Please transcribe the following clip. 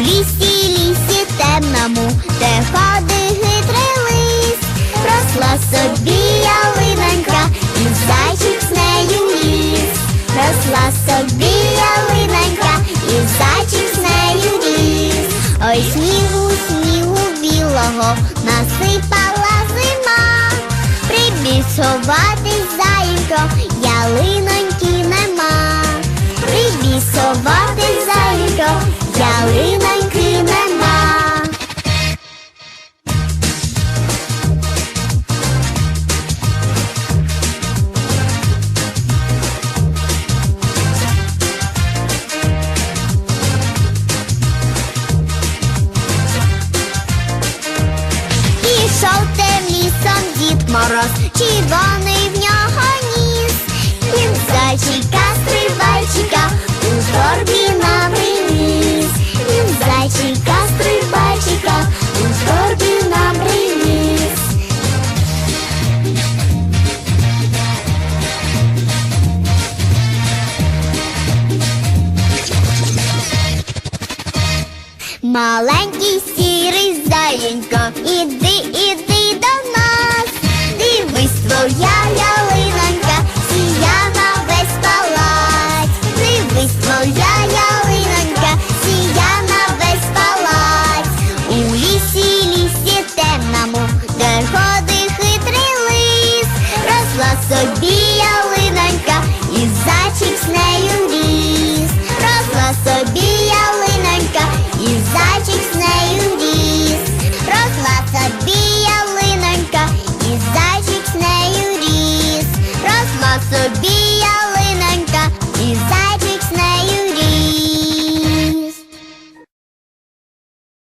лісі, лісі темному, де ходить хитрий лис, росла собі ялинонька, і зайчик з нею ліс, росла собі ялинонька, і зайчик з нею ліс. Ой, снігу, снігу білого насипала зима, прибіг сховатись заїнько, ялиноньки нема. Прибіг ялиноньки нема. Пішов тим лісом дід мороз, червоний в нього ніс. Він зайчика, Маленький сірий заєнько, іди, іди до нас, дивись твоя ялинонька, сія на весь палац, дивись твоя ялинонька, сія на весь палац, у лісі, лісі темному, де ходи хитрий лис, росла собі ялинонька і зайчик з нею.